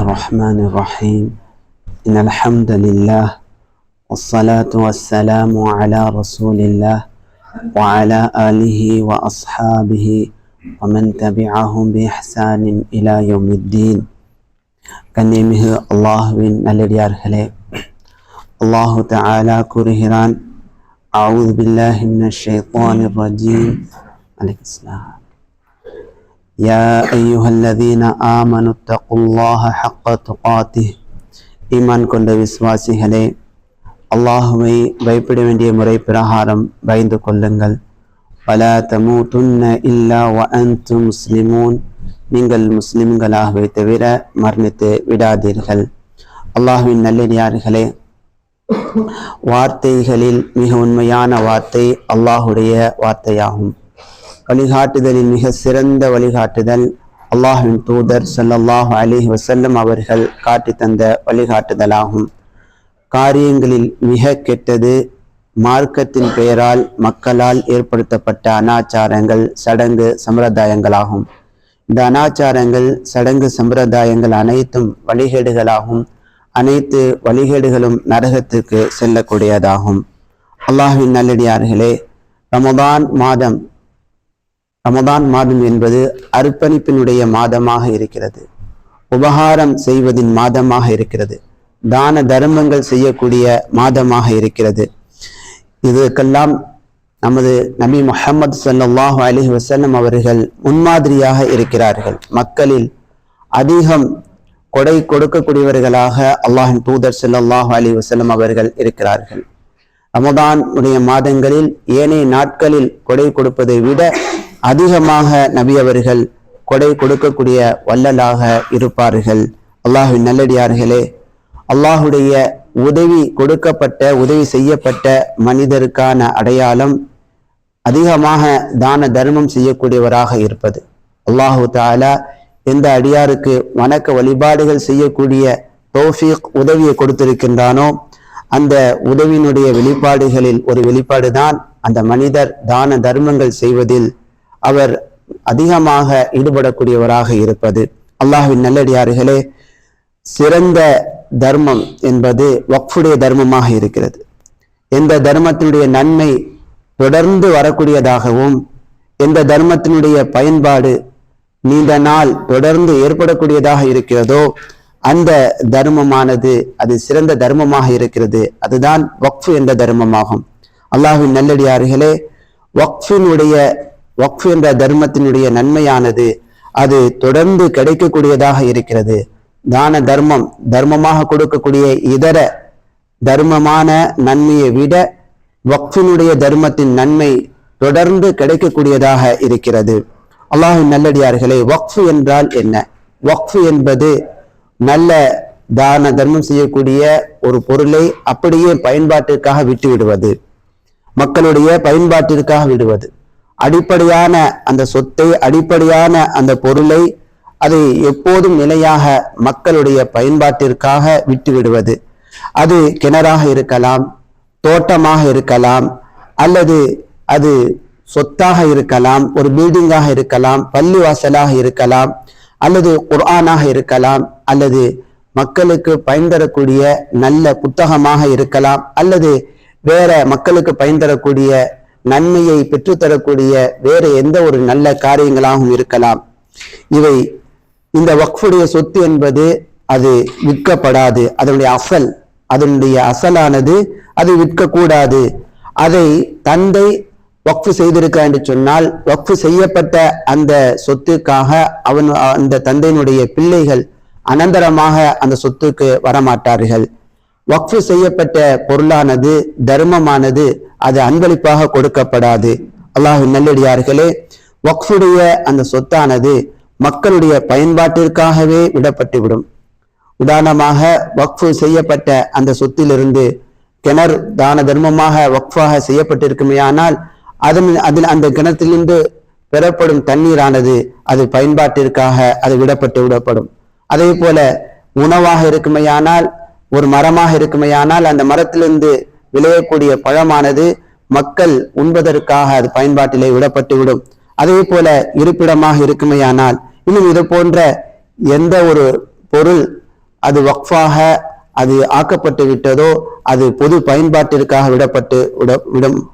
الرحمن الرحيم إن الحمد لله والصلاة والسلام على رسول الله وعلى آله وأصحابه ومن تبعهم بإحسان إلى يوم الدين கண்ணியமிகு அல்லாஹுவின் நல்லடியார்களே அல்லாஹு தஆலா கூறுகிறான் أعوذ بالله من الشيطان الرجيم عليك السلام يا أيها الذين آمنوا اتقوا الله حق تقاته ஈமான் கொண்ட விசுவாசிகளே அல்லாஹுவை பயப்பட வேண்டிய முறை பிரகாரம் பயந்து கொள்ளுங்கள் பல தமூத்துன்ன இல்லா வ அன்தும் முஸ்லிமூன் நீங்கள் முஸ்லிம்களாகவே தவிர மரணித்து விடாதீர்கள் அல்லாஹுவின் நல்லடியார்களே வார்த்தைகளில் மிக உண்மையான வார்த்தை அல்லாஹுடைய வார்த்தையாகும் வழிகாட்டுதலில் மிக சிறந்த வழிகாட்டுதல் அல்லாஹின் தூதர் ஸல்லல்லாஹு அலி வசல்லம் அவர்கள் காட்டி தந்த வழிகாட்டுதலாகும். காரியங்களில் மிக கெட்டது மார்க்கத்தின் பெயரால் மக்களால் ஏற்படுத்தப்பட்ட அனாச்சாரங்கள் சடங்கு சம்பிரதாயங்களாகும். இந்த அனாச்சாரங்கள் சடங்கு சம்பிரதாயங்கள் அனைத்தும் வழிகேடுகளாகும். அனைத்து வழிகேடுகளும் நரகத்துக்கு செல்லக்கூடியதாகும். அல்லாஹின் நல்லடியார்களே ரமதான் மாதம் ரமதான் மாதம் என்பது அர்ப்பணிப்பினுடைய மாதமாக இருக்கிறது. உபகாரம் செய்வதின் மாதமாக இருக்கிறது. தான தர்மங்கள் செய்யக்கூடிய மாதமாக இருக்கிறது. இதுக்கெல்லாம் நமது நபி முஹம்மது ஸல்லல்லாஹு அலி வசல்லம் அவர்கள் முன்மாதிரியாக இருக்கிறார்கள். மக்களில் அதிகம் கொடை கொடுக்கக்கூடியவர்களாக அல்லாஹின் தூதர் ஸல்லல்லாஹு அலி வசல்லம் அவர்கள் இருக்கிறார்கள். ரமதான் உடைய மாதங்களில் ஏனைய நாட்களில் கொடை கொடுப்பதை விட அதிகமாக நபி அவர்கள் கொடை கொடுக்கக்கூடிய வல்லலாக இருப்பார்கள். அல்லாஹின் நல்லடியார்களே அல்லாஹுடைய உதவி கொடுக்கப்பட்ட உதவி செய்யப்பட்ட மனிதருக்கான அடையாளம் அதிகமாக தான தர்மம் செய்யக்கூடியவராக இருப்பது. அல்லாஹு தாலா எந்த அடியாருக்கு வணக்க வழிபாடுகள் செய்யக்கூடிய தௌஃபீக் உதவியை கொடுத்திருக்கின்றானோ அந்த உதவியினுடைய வெளிப்பாடுகளில் ஒரு வெளிப்பாடுதான் அந்த மனிதர் தான தர்மங்கள் செய்வதில் அவர் அதிகமாக ஈடுபடக்கூடியவராக இருப்பது அல்லாஹின் நல்லடியார்களே சிறந்த தர்மம் என்பது வக்ஃபுடைய தர்மமாக இருக்கிறது. எந்த தர்மத்தினுடைய நன்மை தொடர்ந்து வரக்கூடியதாகவும் எந்த தர்மத்தினுடைய பயன்பாடு நீண்ட நாள் தொடர்ந்து ஏற்படக்கூடியதாக இருக்கிறதோ அந்த தர்மமானது அது சிறந்த தர்மமாக இருக்கிறது. அதுதான் வக்ஃபு என்ற தர்மமாகும். அல்லாஹின் நல்லடியார்களே வக்ஃபினுடைய வக்ஃப் என்ற தர்மத்தினுடைய நன்மையானது அது தொடர்ந்து கிடைக்கக்கூடியதாக இருக்கிறது. தான தர்மம் தர்மமாக கொடுக்கக்கூடிய இதர தர்மமான நன்மையை விட வக்ஃபினுடைய தர்மத்தின் நன்மை தொடர்ந்து கிடைக்கக்கூடியதாக இருக்கிறது. அல்லாஹின் நல்லடியார்களே வக்ஃபு என்றால் என்ன? வக்ஃபு என்பது நல்ல தான தர்மம் செய்யக்கூடிய ஒரு பொருளை அப்படியே பயன்பாட்டிற்காக விட்டு விடுவது மக்களுடைய பயன்பாட்டிற்காக விடுவது. அடிப்படையான அந்த சொத்தை அடிப்படையான அந்த பொருளை அதை எப்போதும் நிலையாக மக்களுடைய பயன்பாட்டிற்காக விட்டுவிடுவது. அது கிணறாக இருக்கலாம் தோட்டமாக இருக்கலாம் அல்லது அது சொத்தாக இருக்கலாம் ஒரு பில்டிங்காக இருக்கலாம் பள்ளிவாசலாக இருக்கலாம் அல்லது குர்ஆனாக இருக்கலாம் அல்லது மக்களுக்கு பயன்தரக்கூடிய நல்ல புத்தகமாக இருக்கலாம் அல்லது வேற மக்களுக்கு பயன் தரக்கூடிய நன்மையை பெற்றுத்தரக்கூடிய வேறு எந்த ஒரு நல்ல காரியங்களாகவும் இருக்கலாம். இவை இந்த வக்ஃபுடைய சொத்து என்பது அது விற்கப்படாது. அதனுடைய அசல் அதனுடைய அசலானது அது விற்கக்கூடாது. அதை தந்தை வக்ஃபு செய்திருக்கிறார் என்று சொன்னால் வக்ஃபு செய்யப்பட்ட அந்த சொத்துக்காக அவன் அந்த தந்தையினுடைய பிள்ளைகள் அனந்தரமாக அந்த சொத்துக்கு வரமாட்டார்கள். வக்ஃபு செய்யப்பட்ட பொருளானது தர்மமானது அது அன்பளிப்பாக கொடுக்கப்படாது. அல்லாஹ் நல்லடியார்களே வக்ஃபுடைய அந்த சொத்தானது மக்களுடைய பயன்பாட்டிற்காகவே விடப்பட்டுவிடும். உதாரணமாக வக்ஃபு செய்யப்பட்ட அந்த சொத்திலிருந்து கிணறு தான தர்மமாக வக்ஃபாக செய்யப்பட்டிருக்குமேயானால் அதன் அதில் அந்த கிணத்திலிருந்து பெறப்படும் தண்ணீரானது அது பயன்பாட்டிற்காக அது விடப்பட்டு விடப்படும். அதே போல உணவாக இருக்குமையானால் ஒரு மரமாக இருக்குமையானால் அந்த மரத்திலிருந்து விளையக்கூடிய பழமானது மக்கள் உண்பதற்காக அது பயன்பாட்டிலே விடப்பட்டுவிடும். அதே போல இருப்பிடமாக இருக்குமையானால் இன்னும் இது போன்ற எந்த ஒரு பொருள் அது வக்ஃபாக அது ஆக்கப்பட்டு விட்டதோ அது பொது பயன்பாட்டிற்காக விடப்பட்டு விட- விடும்.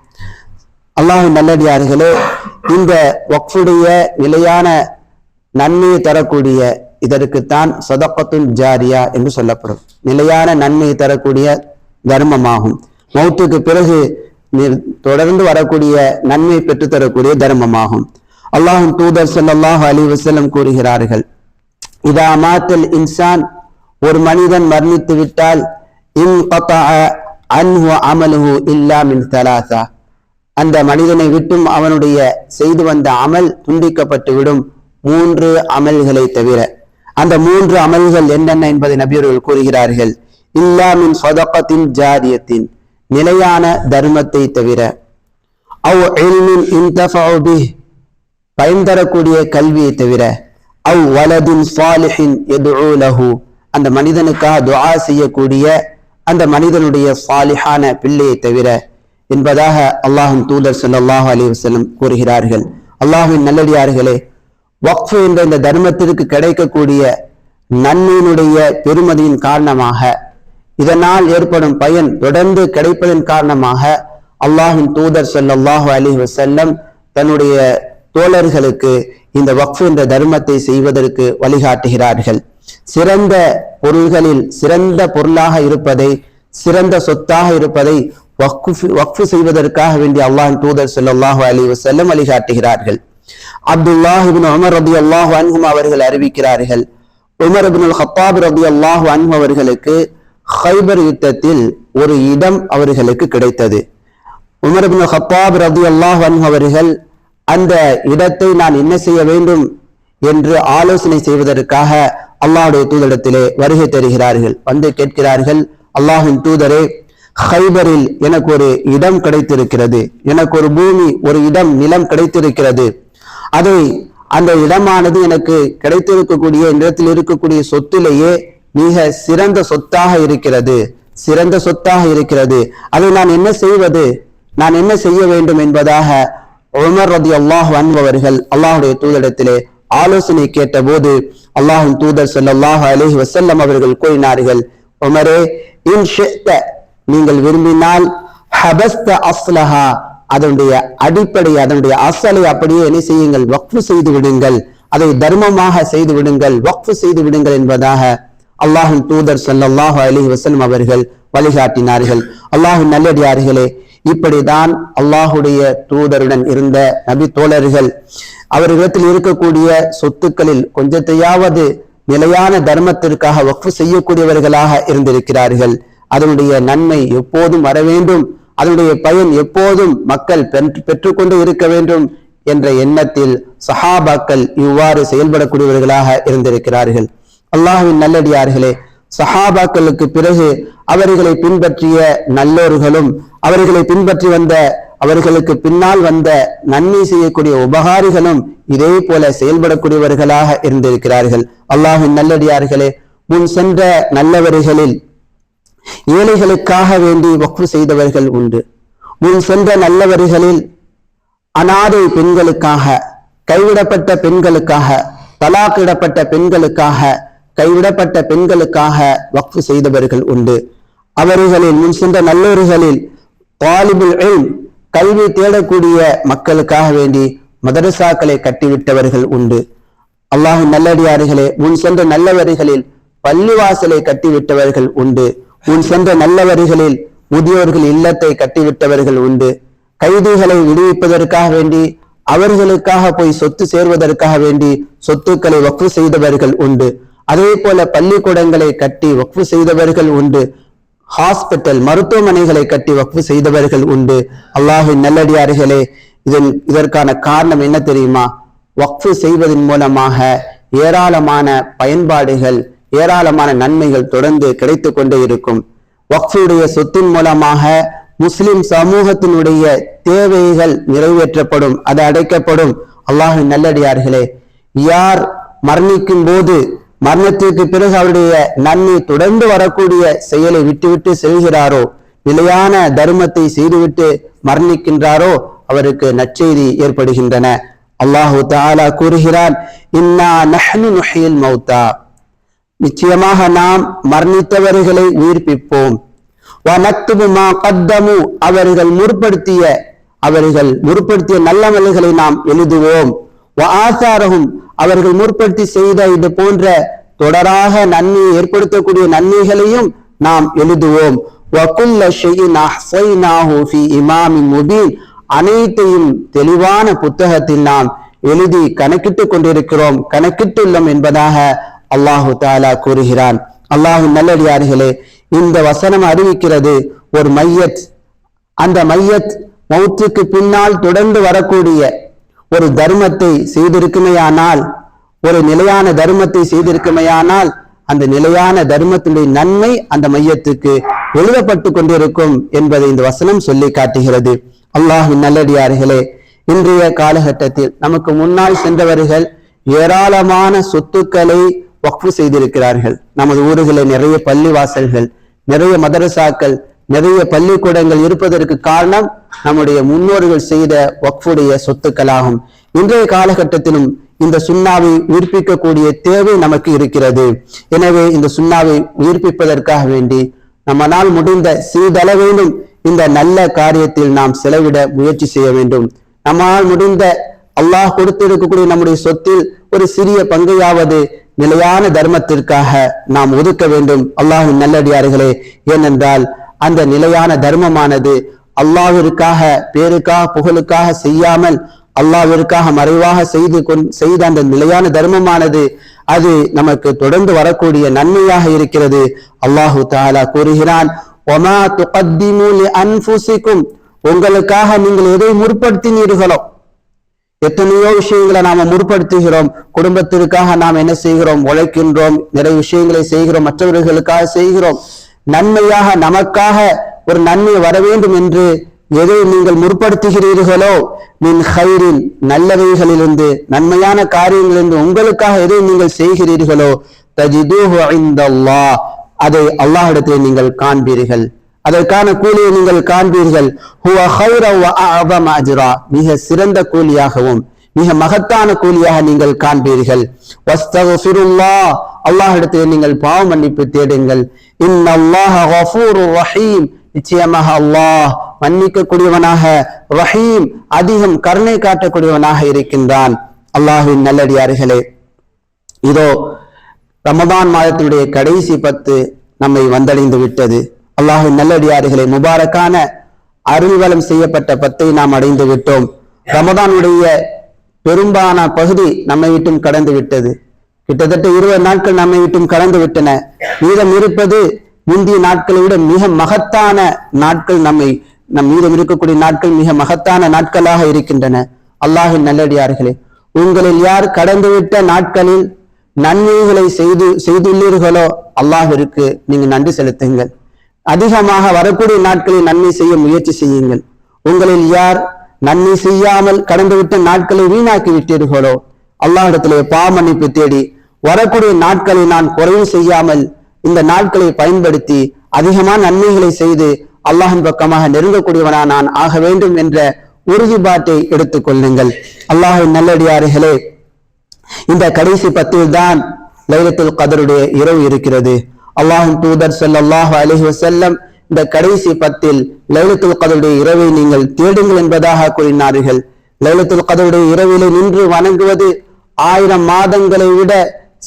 அல்லாஹின் நல்லடியார்களே இந்த வக்ஃபுடைய நிலையான நன்மையை தரக்கூடிய இதற்குத்தான் சதக்கத்துல் ஜாரியா என்று சொல்லப்படும். நிலையான நன்மை தரக்கூடிய தர்மமாகும். மௌத்துக்கு பிறகு தொடர்ந்து வரக்கூடிய நன்மை பெற்றுத்தரக்கூடிய தர்மமாகும். அல்லாஹும் தூதர் ஸல்லல்லாஹு அலி வஸல்லம் கூறுகிறார்கள் இதா மாத்தல் இன்சான் ஒரு மனிதன் மரணித்து விட்டால் இன் அன்ஹு அமலுஹு இல்லா மின் தலாசா. அந்த மனிதனை விட்டும் அவனுடைய செய்து வந்த அமல் துண்டிக்கப்பட்டு விடும் மூன்று அமல்களை தவிர. அந்த மூன்று அமல்கள் என்னென்ன என்பதை நபியர்கள் கூறுகிறார்கள். இல்லாமின் சொதப்பத்தின் ஜாதியத்தின் ஜாரியத்தின் நிலையான தர்மத்தை தவிர அவ் இல்மின் இன்தஃபஉ பயன் தரக்கூடிய கல்வியை தவிர அவ் வலதின் சாலிஹின் எதுஉ அந்த மனிதனுக்காக துவா செய்யக்கூடிய அந்த மனிதனுடைய சாலிஹான பிள்ளையை தவிர என்பதாக அல்லாஹின் தூதர் ஸல்லல்லாஹு அலி வசலம் கூறுகிறார்கள். அல்லாஹின் நல்லடியார்களே வக்ஃப் என்ற இந்த தர்மத்திற்கு கிடைக்கக்கூடிய நன்மையினுடைய பெருமதியின் காரணமாக இதனால் ஏற்படும் பயன் தொடர்ந்து கிடைப்பதன் காரணமாக அல்லாஹின் தூதர் ஸல்லல்லாஹு அலி வசல்லம் தன்னுடைய தோழர்களுக்கு இந்த வக்ஃப் என்ற தர்மத்தை செய்வதற்கு வழிகாட்டுகிறார்கள். சிறந்த பொருள்களில் சிறந்த பொருளாக இருப்பதை சிறந்த சொத்தாக இருப்பதை வக்ஃபு வக்ஃபு செய்வதற்காக வேண்டிய அல்லாஹின் தூதர் ஸல்லல்லாஹு அலி வசல்லம் வழிகாட்டுகிறார்கள். அப்துல்லாஹ் இப்னு உமர் அல்லாஹ் அன்ஹும் அவர்கள் அறிவிக்கிறார்கள். உமர் இப்னுல் ஹத்தாப் ரபி அல்லாஹ் அன்ஹு அவர்களுக்கு ஹைபர் யுத்தத்தில் ஒரு இடம் அவர்களுக்கு கிடைத்தது. உமர் இப்னு ஹத்தாப் ரபி அல்லாஹ் அன்ஹு அவர்கள் அந்த இடத்தை நான் என்ன செய்ய வேண்டும் என்று ஆலோசனை செய்வதற்காக அல்லாஹுடைய தூதரிடத்திலே வருகை தருகிறார்கள். வந்து கேட்கிறார்கள் அல்லாஹின் தூதரே ஹைபரில் எனக்கு ஒரு இடம் கிடைத்திருக்கிறது. எனக்கு ஒரு பூமி ஒரு இடம் நிலம் கிடைத்திருக்கிறது. அதை அந்த இடமானது எனக்கு கிடைத்திருக்கக்கூடிய இந்த இடத்தில் இருக்கக்கூடிய சொத்திலேயே மிக சிறந்த சொத்தாக இருக்கிறது. சிறந்த சொத்தாக இருக்கிறது. அதை நான் என்ன செய்வது? நான் என்ன செய்ய வேண்டும் என்பதாக உமர் ரதி அல்லாஹ் அன்பவர்கள் அல்லாஹுடைய தூதரிடத்திலே ஆலோசனை கேட்டபோது அல்லாஹின் தூதர் ஸல்லல்லாஹு அலஹி வசல்லம் அவர்கள் கூறினார்கள் உமரே இன் நீங்கள் விரும்பினால் ஹபஸ்த அஸ்லஹா அதனுடைய அடிப்படை அதனுடைய அசலை அப்படியே என்ன செய்யுங்கள்? வக்ஃபு செய்து விடுங்கள். அதை தர்மமாக செய்து விடுங்கள். வக்ஃபு செய்து விடுங்கள் என்பதாக அல்லாஹின் தூதர் ஸல்லல்லாஹு அலி வசலம் அவர்கள் வழிகாட்டினார்கள். அல்லாஹின் நல்லடியார்களே இப்படிதான் அல்லாஹுடைய தூதருடன் இருந்த நபி தோழர்கள் அவர்களிடத்தில் இருக்கக்கூடிய சொத்துக்களில் கொஞ்சத்தையாவது நிலையான தர்மத்திற்காக வக்ஃபு செய்யக்கூடியவர்களாக இருந்திருக்கிறார்கள். அதனுடைய நன்மை எப்போதும் வர வேண்டும் அதனுடைய பயன் எப்போதும் மக்கள் பெற்று- பெற்றுக்கொண்டு இருக்க வேண்டும் என்ற எண்ணத்தில் சஹாபாக்கள் இவ்வாறு செயல்படக்கூடியவர்களாக இருந்திருக்கிறார்கள். அல்லாஹ்வின் நல்லடியார்களே சஹாபாக்களுக்கு பிறகு அவர்களை பின்பற்றிய நல்லோர்களும் அவர்களை பின்பற்றி வந்த அவர்களுக்கு பின்னால் வந்த நன்மை செய்யக்கூடிய உபகாரிகளும் இதே போல செயல்படக்கூடியவர்களாக இருந்திருக்கிறார்கள். அல்லாஹின் நல்லடியார்களே முன் சென்ற நல்லவர்களில் ஏழைகளுக்காக வேண்டி வக்ஃபு செய்தவர்கள் உண்டு. முன் சென்ற நல்லவர்களில் அனாதை பெண்களுக்காக கைவிடப்பட்ட பெண்களுக்காக தலாக்கிடப்பட்ட பெண்களுக்காக கைவிடப்பட்ட பெண்களுக்காக வக்ஃபு செய்தவர்கள் உண்டு. அவர்களில் முன் சென்ற நல்லோர்களில் தாலிபுல் கல்வி தேடக்கூடிய மக்களுக்காக வேண்டி மதரசாக்களை கட்டிவிட்டவர்கள் உண்டு. அல்லாஹின் நல்லடியார்களே முன் சென்ற நல்லவர்களில் பள்ளிவாசலை கட்டிவிட்டவர்கள் உண்டு. முன் சென்ற நல்லவர்களில் முதியோர்கள் இல்லத்தை கட்டிவிட்டவர்கள் உண்டு. கைதிகளை விடுவிப்பதற்காக வேண்டி அவர்களுக்காக போய் சொத்து சேர்வதற்காக வேண்டி சொத்துக்களை வக்ஃபு செய்தவர்கள் உண்டு. அதே போல பள்ளிக்கூடங்களை கட்டி வக்ஃபு செய்தவர்கள் உண்டு. ஹாஸ்பிட்டல் மருத்துவமனைகளை கட்டி வக்ஃபு செய்தவர்கள் உண்டு. அல்லாஹின் நல்லடியார்களே இதன் இதற்கான காரணம் என்ன தெரியுமா? வக்ஃபு செய்வதன் மூலமாக ஏராளமான பயன்பாடுகள் ஏராளமான நன்மைகள் தொடர்ந்து கிடைத்து கொண்டே இருக்கும். வக்ஃபுடைய சொத்தின் மூலமாக முஸ்லிம் சமூகத்தினுடைய தேவைகள் நிறைவேற்றப்படும் அது அடைக்கப்படும். அல்லாஹின் நல்லடியார்களே யார் மரணிக்கும் போது மரணத்திற்கு பிறகு அவருடைய நன்மை தொடர்ந்து வரக்கூடிய செயலை விட்டுவிட்டு செல்கிறாரோ நிலையான தர்மத்தை செய்துவிட்டு மரணிக்கின்றாரோ அவருக்கு நற்செய்தி ஏற்படுகின்றன. அல்லாஹு தாலா கூறுகிறான் இன்னா நஹ்னு நுஹ்யில் மௌத்தா. நிச்சயமாக நாம் மரணித்தவர்களை உயிர்ப்பிப்போம் வனத்துமா கத்தமு அவர்கள் முற்படுத்திய அவர்கள் முற்படுத்திய நல்லமல்களை நாம் எழுதுவோம். ஆசாரகும் அவர்கள் முற்படுத்தி செய்த இது போன்ற தொடராக நன்மை ஏற்படுத்தக்கூடிய நன்மைகளையும் நாம் எழுதுவோம். அனைத்தையும் தெளிவான புத்தகத்தில் நாம் எழுதி கணக்கிட்டுக் கொண்டிருக்கிறோம். கணக்கிட்டுள்ளோம் என்பதாக அல்லாஹு தாலா கூறுகிறான். அல்லாஹு நல்லடியார்களே இந்த வசனம் அறிவிக்கிறது ஒரு மையத். அந்த மையத் மௌத்துக்கு பின்னால் தொடர்ந்து வரக்கூடிய ஒரு தர்மத்தை செய்திருக்குமையானால் ஒரு நிலையான தர்மத்தை செய்திருக்குமையானால் அந்த நிலையான தர்மத்தினுடைய நன்மை அந்த மையத்துக்கு எழுதப்பட்டு கொண்டிருக்கும் என்பதை இந்த வசனம் சொல்லி காட்டுகிறது. அல்லாஹின் நல்லடியார்களே இன்றைய காலகட்டத்தில் நமக்கு முன்னால் சென்றவர்கள் ஏராளமான சொத்துக்களை வக்ஃபு செய்திருக்கிறார்கள். நமது ஊர்களில் நிறைய பள்ளி வாசல்கள் நிறைய மதரசாக்கள் நிறைய பள்ளிக்கூடங்கள் இருப்பதற்கு காரணம் நம்முடைய முன்னோர்கள் செய்த வக்ஃபுடைய சொத்துக்களாகும். இன்றைய காலகட்டத்திலும் இந்த சுண்ணாவை உயிர்ப்பிக்கக்கூடிய தேவை நமக்கு இருக்கிறது. எனவே இந்த சுண்ணாவை உயிர்ப்பிப்பதற்காக வேண்டி நம்மனால் முடிந்த சிறிதளவேனும் இந்த நல்ல காரியத்தில் நாம் செலவிட முயற்சி செய்ய வேண்டும். நம்மால் முடிந்த அல்லாஹ் கொடுத்திருக்கக்கூடிய நம்முடைய சொத்தில் ஒரு சிறிய பங்கையாவது நிலையான தர்மத்திற்காக நாம் ஒதுக்க வேண்டும். அல்லாஹின் நல்லடியார்களே ஏனென்றால் அந்த நிலையான தர்மமானது அல்லாவிற்காக பேருக்காக புகழுக்காக செய்யாமல் அல்லாவிற்காக மறைவாக செய்து கொண் செய்த அந்த நிலையான தர்மமானது அது நமக்கு தொடர்ந்து வரக்கூடிய நன்மையாக இருக்கிறது. அல்லாஹு தாலா கூறுகிறான் ஒமா துகத்திமு உங்களுக்காக நீங்கள் எதை முற்படுத்தினீர்களோ எத்தனையோ விஷயங்களை நாம முற்படுத்துகிறோம். குடும்பத்திற்காக நாம் என்ன செய்கிறோம்? உழைக்கின்றோம். நிறைய விஷயங்களை செய்கிறோம். மற்றவர்களுக்காக செய்கிறோம். நன்மையாக நமக்காக ஒரு நன்மை வர வேண்டும் என்று எதை நீங்கள் முற்படுத்துகிறீர்களோ மின் ஹைரின் நல்லவைகளிலிருந்து நன்மையான காரியங்களிலிருந்து உங்களுக்காக எதை நீங்கள் செய்கிறீர்களோ தஜிதூ அதை அல்லாஹிடத்தில் நீங்கள் காண்பீர்கள். அதற்கான கூலியை நீங்கள் காண்பீர்கள். மிக சிறந்த கூலியாகவும் மிக மகத்தான கூலியாக நீங்கள் காண்பீர்கள். வஸ்தக்ஃபிருல்லாஹ் நீங்கள் பாவ மன்னிப்பு தேடுங்கள். ரஹீம் நிச்சயமாக அல்லாஹ் மன்னிக்கக்கூடியவனாக ரஹீம் அதிகம் கருணை காட்டக்கூடியவனாக இருக்கின்றான். அல்லாஹின் நல்லடியார்களே இதோ ரமதான் மாதத்தினுடைய கடைசி பத்து நம்மை வந்தடைந்து விட்டது. அல்லாஹின் நல்லடியார்களே முபாரக்கான அருள்வலம் செய்யப்பட்ட பத்தை நாம் அடைந்து விட்டோம். ரமதானுடைய பெரும்பாலான பகுதி நம்மை விட்டும் கடந்து விட்டது. கிட்டத்தட்ட இருபது நாட்கள் நம்மை விட்டும் கடந்து விட்டன. மீதம் இருப்பது முந்தைய நாட்களை விட மிக மகத்தான நாட்கள் நம்மை நம் மீதம் இருக்கக்கூடிய நாட்கள் மிக மகத்தான நாட்களாக இருக்கின்றன. அல்லாஹின் நல்லடியார்களே உங்களில் யார் கடந்துவிட்ட நாட்களில் நன்மைகளை செய்து செய்துள்ளீர்களோ அல்லாஹிற்கு நீங்க நன்றி செலுத்துங்கள். அதிகமாக வரக்கூடிய நாட்களில் நன்மை செய்ய முயற்சி செய்யுங்கள். உங்களில் யார் நன்மை செய்யாமல் கடந்துவிட்ட நாட்களை வீணாக்கி விட்டீர்களோ அல்லாஹிடத்திலே பாமன்னிப்பு தேடி வரக்கூடிய நாட்களை நான் குறைவு செய்யாமல் இந்த நாட்களை பயன்படுத்தி அதிகமான நன்மைகளை செய்து அல்லாஹின் பக்கமாக நெருங்கக்கூடியவனா நான் ஆக வேண்டும் என்ற உறுதிப்பாட்டை எடுத்துக் கொள்ளுங்கள். அல்லாஹின் நல்லடியார்களே இந்த கடைசி பத்தில் தான் லைலத்தில் கதருடைய இரவு இருக்கிறது. அல்லாஹின் தூதர் ஸல்லல்லாஹு அலஹி வசல்லம் இந்த கடைசி பத்தில் லைலத்துல் கதருடைய இரவை நீங்கள் தேடுங்கள் என்பதாக கூறினார்கள். லைலத்துல் கதருடைய இரவிலே நின்று வணங்குவது ஆயிரம் மாதங்களை விட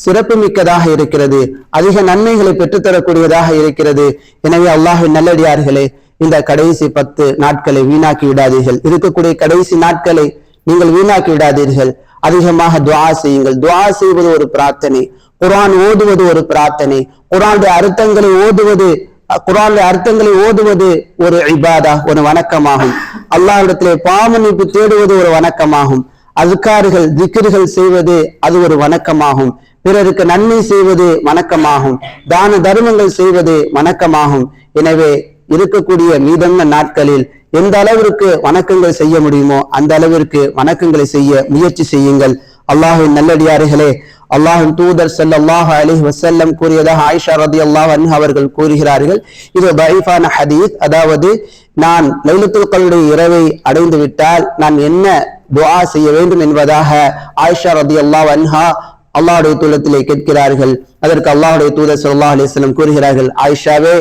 சிறப்பு மிக்கதாக இருக்கிறது. அதிக நன்மைகளை பெற்றுத்தரக்கூடியதாக இருக்கிறது. எனவே அல்லாஹின் நல்லடியார்களே இந்த கடைசி பத்து நாட்களை வீணாக்கி விடாதீர்கள். இருக்கக்கூடிய கடைசி நாட்களை நீங்கள் வீணாக்கி விடாதீர்கள். அதிகமாக துவா செய்யுங்கள். துவா செய்வது ஒரு பிரார்த்தனை. குரான் ஓதுவது ஒரு பிரார்த்தனை. குரானுடைய அர்த்தங்களை ஓதுவது குரானுடைய அர்த்தங்களை ஓதுவது ஒரு இபாதா ஒரு வணக்கமாகும். அல்லாஹிடத்திலே பாவமன்னிப்பு தேடுவது ஒரு வணக்கமாகும். அதுக்காறுகள் திக்கிர்கள் செய்வது அது ஒரு வணக்கமாகும். பிறருக்கு நன்மை செய்வது வணக்கமாகும். தான தர்மங்கள் செய்வது வணக்கமாகும். எனவே இருக்கக்கூடிய மீதங்க நாட்களில் எந்த அளவிற்கு வணக்கங்கள் செய்ய முடியுமோ அந்த அளவிற்கு வணக்கங்களை செய்ய முயற்சி செய்யுங்கள். அல்லாஹின் நல்லடியார்களே அல்லாஹின் தூதர் ஸல்லல்லாஹு அலி வசல்லம் கூறியதாக ஆயிஷா ரலியல்லாஹு அன்ஹா அவர்கள் கூறுகிறார்கள். இது பைஃபான ஹதீஸ். அதாவது நான் லைலத்துல் இரவை அடைந்து விட்டால் நான் என்ன துவா செய்ய வேண்டும் என்பதாக ஆயிஷா ரதி அல்லாஹ் அன்ஹா அல்லாஹுடைய தூலத்திலே கேட்கிறார்கள். அதற்கு அல்லாஹுடைய தூதர் ஸல்லல்லாஹு அலைஹி கூறுகிறார்கள் ஆயிஷாவே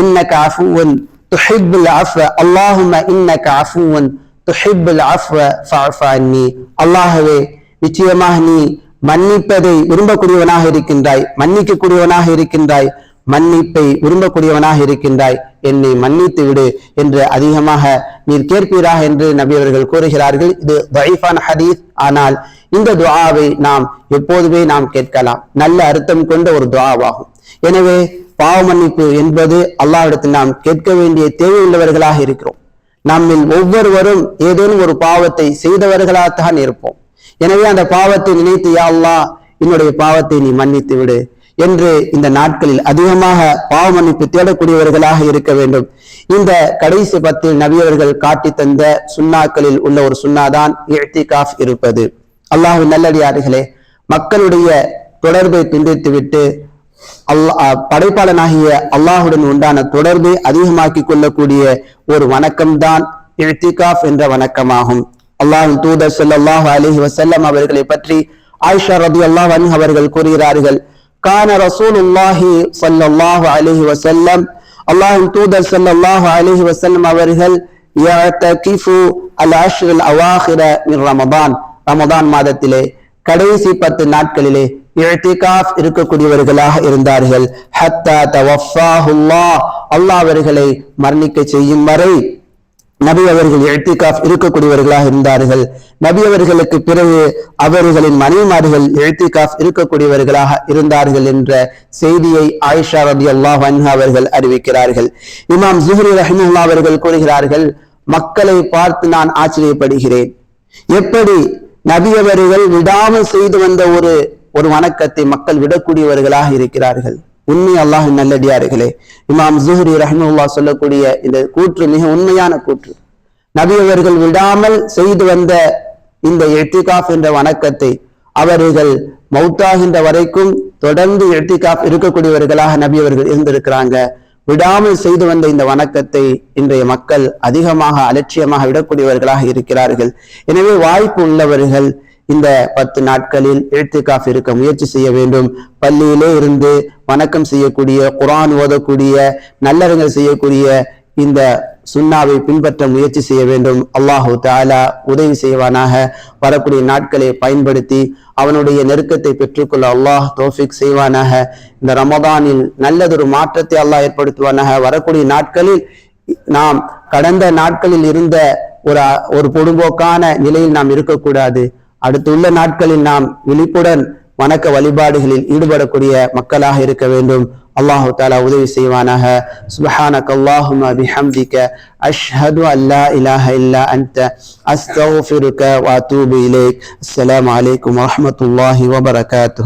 இன்னக்க அஃபுவன் துஹிப்புல் அஃப. அல்லாஹும இன்னக்க அஃபுவன் துஹிப்புல் அஃப. ஃபஅஃபு அன்னி. அல்லாஹவே நிச்சயமாக நீ மன்னிப்பதை விரும்பக்கூடியவனாக இருக்கின்றாய். மன்னிக்கக்கூடியவனாக இருக்கின்றாய். மன்னிப்பை விரும்பக்கூடியவனாக இருக்கின்றாய். என்னை மன்னித்து விடு என்று அதிகமாக நீர் கேட்பீராக என்று நபி அவர்கள் கூறுகிறார்கள். இது வைஃபான் ஹதீஸ். ஆனால் இந்த துவாவை நாம் எப்போதுமே நாம் கேட்கலாம். நல்ல அர்த்தம் கொண்ட ஒரு துவாவாகும் எனவே பாவ மன்னிப்பு என்பது அல்லாவிடத்தில் நாம் கேட்க வேண்டிய தேவையுள்ளவர்களாக இருக்கிறோம். நம்மில் ஒவ்வொருவரும் ஏதேனும் ஒரு பாவத்தை செய்தவர்களாகத்தான் இருப்போம். எனவே அந்த பாவத்தை நினைத்து யா என்னுடைய பாவத்தை நீ மன்னித்து விடு என்று இந்த நாட்களில் அதிகமாக பாவ மன்னிப்பு தேடக்கூடியவர்களாக இருக்க வேண்டும். இந்த கடைசி பத்தில் நபியவர்கள் காட்டி தந்த சுண்ணாக்களில் உள்ள ஒரு சுண்ணாதான் இழ்த்திகாஃப் இருப்பது. அல்லாஹ்வின் நல்லடியார்களே மக்களுடைய தொடர்பை துண்டித்துவிட்டு அல்லாஹ் படைப்பாளனாகிய அல்லாஹுடன் உண்டான தொடர்பை அதிகமாக்கி கொள்ளக்கூடிய ஒரு வணக்கம்தான் இழ்த்திகாஃப் என்ற வணக்கமாகும். அல்லாஹின் தூதர் ஸல்லல்லாஹு அலிஹி வசல்லம் அவர்களை பற்றி ஆயிஷா ரபி அன்ஹா அவர்கள் கூறுகிறார்கள் கான ரசூலுல்லாஹி சல்லாஹு அலிஹி வசல்லம் அல்லாஹின் தூதர் ஸல்லல்லாஹு அலிஹி வசல்லம் அவர்கள் அல் ரமதான் ரமதான் மாதத்திலே கடைசி பத்து நாட்களிலே இழ்திகாஃப் இருக்கக்கூடியவர்களாக இருந்தார்கள். ஹத்தா தவஃபாஹுல்லாஹ் அல்லாஹ் அவர்களை மரணிக்க செய்யும் வரை நபி அவர்கள் இழ்திகாஃப் இருக்கக்கூடியவர்களாக இருந்தார்கள். நபி அவர்களுக்கு பிறகு அவர்களின் மனைவிமார்கள் எழுத்திகாஃப் இருக்கக்கூடியவர்களாக இருந்தார்கள் என்ற செய்தியை ஆயிஷா ரதி அல்லாஹ் அவர்கள் அறிவிக்கிறார்கள். இமாம் ஜுஹரி ரஹிமுல்லா அவர்கள் கூறுகிறார்கள் மக்களை பார்த்து நான் ஆச்சரியப்படுகிறேன். எப்படி நபி அவர்கள் விடாமல் செய்து வந்த ஒரு ஒரு வணக்கத்தை மக்கள் விடக்கூடியவர்களாக இருக்கிறார்கள்? உண்மை அல்லாஹ் நல்லடியார்களே. இமாம் ஜுஹரி ரஹிமுல்லா சொல்லக்கூடிய இந்த கூற்று மிக உண்மையான கூற்று. நபி அவர்கள் விடாமல் செய்து வந்த இந்த எத்திகாஃப் என்ற வணக்கத்தை அவர்கள் மௌத்தாகின்ற வரைக்கும் தொடர்ந்து எத்திகாஃப் இருக்கக்கூடியவர்களாக நபி அவர்கள் இருந்திருக்கிறாங்க. விடாமல் செய்து வந்த இந்த வணக்கத்தை இன்றைய மக்கள் அதிகமாக அலட்சியமாக விடக்கூடியவர்களாக இருக்கிறார்கள். எனவே வாய்ப்பு உள்ளவர்கள் இந்த பத்து நாட்களில் எழுத்துக்காஃப் இருக்க முயற்சி செய்ய வேண்டும். பள்ளியிலே இருந்து வணக்கம் செய்யக்கூடிய குரான் ஓதக்கூடிய நல்லறங்கள் செய்யக்கூடிய இந்த சுண்ணாவை பின்பற்ற முயற்சி செய்ய வேண்டும். அல்லாஹு தாலா உதவி செய்வானாக. வரக்கூடிய நாட்களை பயன்படுத்தி அவனுடைய நெருக்கத்தை பெற்றுக்கொள்ள அல்லாஹ் தோஃபிக் செய்வானாக. இந்த ரமதானில் நல்லதொரு மாற்றத்தை அல்லாஹ் ஏற்படுத்துவானாக. வரக்கூடிய நாட்களில் நாம் கடந்த நாட்களில் இருந்த ஒரு ஒரு பொடும்போக்கான நிலையில் நாம் இருக்கக்கூடாது. அடுத்துள்ள நாட்களில் நாம் விழிப்புடன் வணக்க வழிபாடுகளில் ஈடுபடக்கூடிய மக்களாக இருக்க வேண்டும். அல்லாஹு தாலா உதவி செய்வானாக. சுபஹானக் அல்லாஹும அபிஹம்திக்க அஷ்ஹது அல்லா இலாஹ இல்லா அன்த. அஸ்தக்ஃபிருக வாத்தூபு இலேக். இலைக் அலைக்கும் வரமத்துல்லாஹி வபரகாத்து